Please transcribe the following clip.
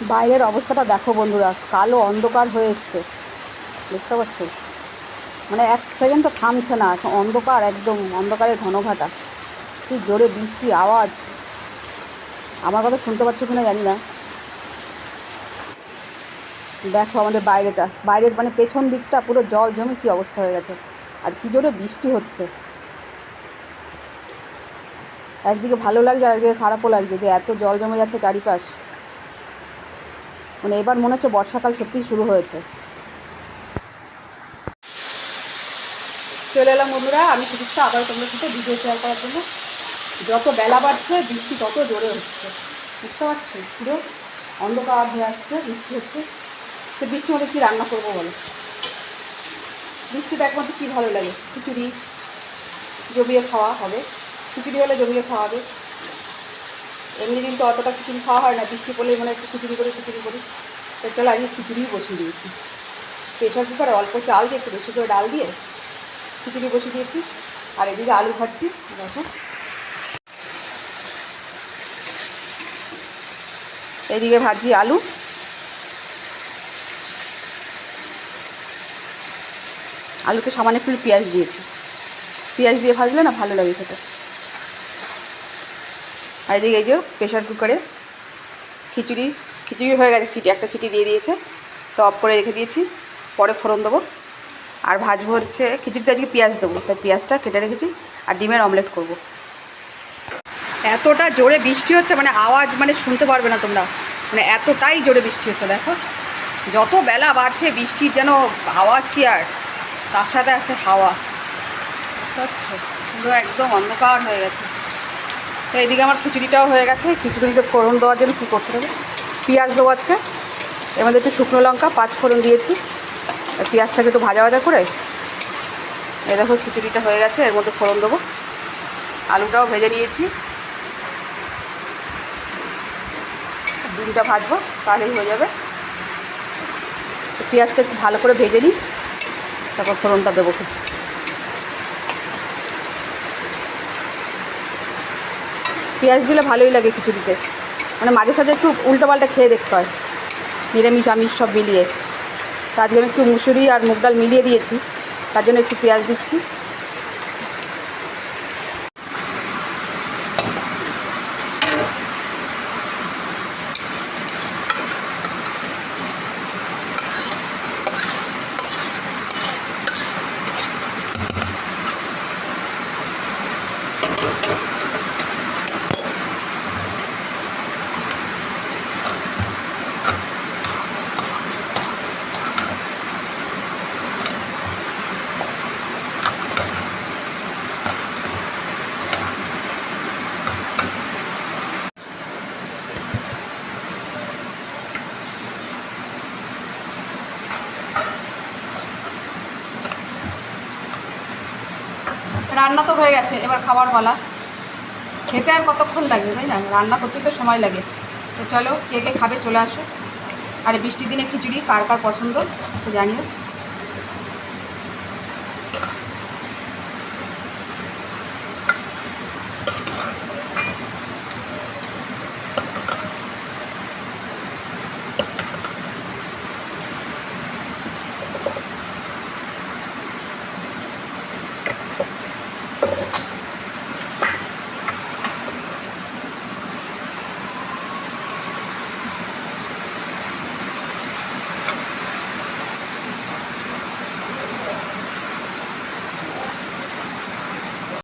বাইরের অবস্থাটা দেখো বন্ধুরা, কালো অন্ধকার হয়ে এসছে। দেখতে পাচ্ছ? মানে এক সেকেন্ড তো থামছে না অন্ধকার একদম, অন্ধকারে ঘনঘাটা। কি জোরে বৃষ্টি আওয়াজ। আমার কথা শুনতে পাচ্ছ কিনা জানি না। দেখো আমাদের বাইরেটা। বাইরের মানে পেছন দিকটা পুরো জল জমে কি অবস্থা হয়ে গেছে। আর কি জোরে বৃষ্টি হচ্ছে। একদিকে ভালো লাগছে আর একদিকে খারাপও লাগছে যে এত জল জমে যাচ্ছে চারিপাশ। মানে এবার মনে হচ্ছে বর্ষাকাল সত্যিই শুরু হয়েছে। চলে এলাম বন্ধুরা, আমি সুদীপ্তা আবার তোমাদের সাথে ভিডিও শেয়ার করার জন্য। যত বেলা বাড়ছে, বৃষ্টি তত জোরে হচ্ছে। বুঝতে পারছি? পুরো অন্ধকার হয়ে আসছে, বৃষ্টি হচ্ছে। তো বৃষ্টির মধ্যে কী রান্না করব বলো? বৃষ্টিটা একমাত্র কী ভালো লাগে? খিচুড়ি, জমিয়ে খাওয়া হবে। খিচুড়ি হলে জমিয়ে খাওয়া হবে। এমনি দিন তো অতটা খিচুড়ি খাওয়া হয় না বৃষ্টি পড়লে মানে একটু খিচুড়ি করি খিচুড়ি করি। তো চলো আজকে খিচুড়িই বসিয়ে দিয়েছি। প্রেশার কুকারে অল্প চাল দিয়ে একটু বেশি করে ডাল দিয়ে খিচুড়ি বসিয়ে দিয়েছি। আর এদিকে আলু ভাজছি, দেখো। এদিকে ভাজছি আলু। আলুতে সামান্য একটু পেঁয়াজ দিয়েছি। পেঁয়াজ দিয়ে ভাজলে না ভালো লাগে খেতে। আর এদিকে এই যে প্রেশার কুকারে খিচুড়ি খিচুড়ি হয়ে গেছে সিটি, একটা সিটি দিয়ে দিয়েছে। তো অফ করে রেখে দিয়েছি। পরে ফোড়ন দেবো। আর ভাজবো হচ্ছে, খিচুড়িতে আজকে পেঁয়াজ দেবো। তাই পেঁয়াজটা কেটে রেখেছি আর ডিমের অমলেট করব। এতটা জোরে বৃষ্টি হচ্ছে মানে আওয়াজ মানে শুনতে পারবে না তোমরা। মানে এতটাই জোরে বৃষ্টি হচ্ছে, দেখো। যত বেলা বাড়ছে, বৃষ্টির যেন আওয়াজ কি আর? তার সাথে আছে হাওয়া। পুরো একদম অন্ধকার হয়ে গেছে। তো এইদিকে আমার খিচুড়িটাও হয়ে গেছে। খিচুড়িতে ফোড়ন দেওয়ার জন্য কী করতে হবে? পেঁয়াজ দেবো আজকে। এর মধ্যে একটু শুকনো লঙ্কা, পাঁচ ফোড়ন দিয়েছি। পেঁয়াজটাকে একটু ভাজা ভাজা করে এই দেখো খিচুড়িটা হয়ে গেছে, এর মধ্যে ফোড়ন দেবো। আলুটাও ভেজে নিয়েছি। ডিমটা ভাজবো, তাহলেই হয়ে যাবে। পেঁয়াজটা একটু ভালো করে ভেজে নিই, তারপর ফোড়নটা দেবো। পেঁয়াজ দিলে ভালোই লাগে খিচুড়িতে। মানে মাঝে সাঝে একটু উল্টো পাল্টা খেয়ে দেখতে হয়। নিরামিষ, আমিষ সব মিলিয়ে। তো আজকে আমি একটু মুসুরি আর মুগ ডাল মিলিয়ে দিয়েছি। তার জন্য একটু পেঁয়াজ দিচ্ছি। রান্না তো হয়ে গেছে, এবার খাবার বলা খেতে আর কতক্ষণ লাগবে, তাই না? রান্না করতে তো সময় লাগে। তো চলো, কে কে খাবে চলে আসো। আর বৃষ্টির দিনে খিচুড়ি কার কার পছন্দ জানিও।